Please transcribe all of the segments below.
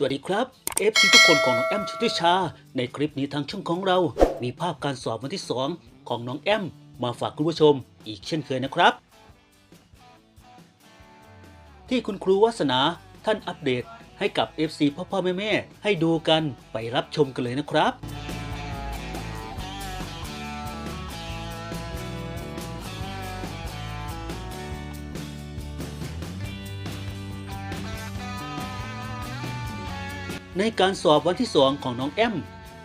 สวัสดีครับ FC ทุกคนของน้องแอมชุติชา ในคลิปนี้ทางช่องของเรา มีภาพการสอบวันที่ 2 ของน้องแอม มาฝากคุณผู้ชมอีกเช่นเคยนะครับ ที่คุณครูวัสนาท่านอัปเดตให้กับ FC พ่อพ่อแม่แม่ๆให้ดูกันไปรับชมกันเลยนะครับ ในการสอบวันที่2ของน้องแอม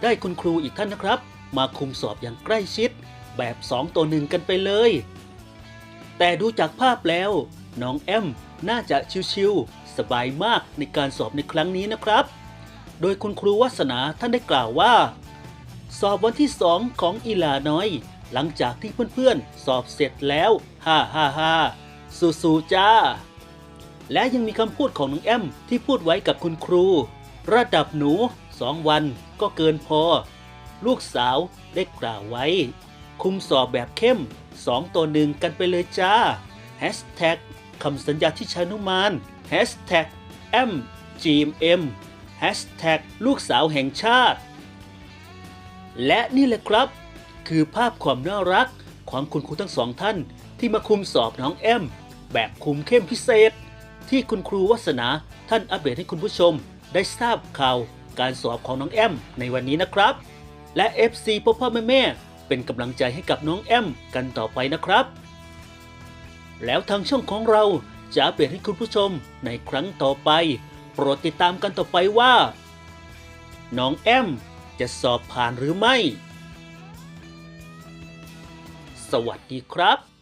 ได้คุณครูอีกท่านนะครับ มาคุมสอบอย่างใกล้ชิด แบบ 2 ตัวหนึ่งกันไปเลย แต่ดูจากภาพแล้ว น้องแอมน่าจะชิวๆสบายมากในการสอบในครั้งนี้นะครับ โดยคุณครูวัสนาท่านได้กล่าวว่า สอบวันที่2ของอีลาน้อย หลังจากที่เพื่อนๆ สอบเสร็จแล้วฮ่าฮ่าฮ่าสู้ๆจ้าและยังมีคำพูดของน้องแอมที่พูดไว้กับคุณครู ระดับหนูสองวันก็เกินพอ ลูกสาวได้กล่าวไว้ คุมสอบแบบเข้มสองตัวหนึ่งกันไปเลยจ้าแฮชแท็กคำสัญญาที่ชานุมานแฮชแท็กแอมจีมเอ็มแฮชแท็กลูกสาวแห่งชาติ และนี่แหละครับ คือภาพความน่ารักของคุณครูทั้งสองท่าน ที่มาคุมสอบน้องแอมแบบคุมเข้มพิเศษ ที่คุณครูวัสนาท่านอัปเดตให้คุณผู้ชม ได้ทราบข่าวการสอบของน้องแอมในวันนี้นะครับ และ FC พ่อพ่อแม่แม่เป็นกำลังใจให้กับน้องแอมกันต่อไปนะครับ แล้วทางช่องของเราจะอัปเดตให้คุณผู้ชมในครั้งต่อไป โปรดติดตามกันต่อไปว่า น้องแอมจะสอบผ่านหรือไม่ สวัสดีครับ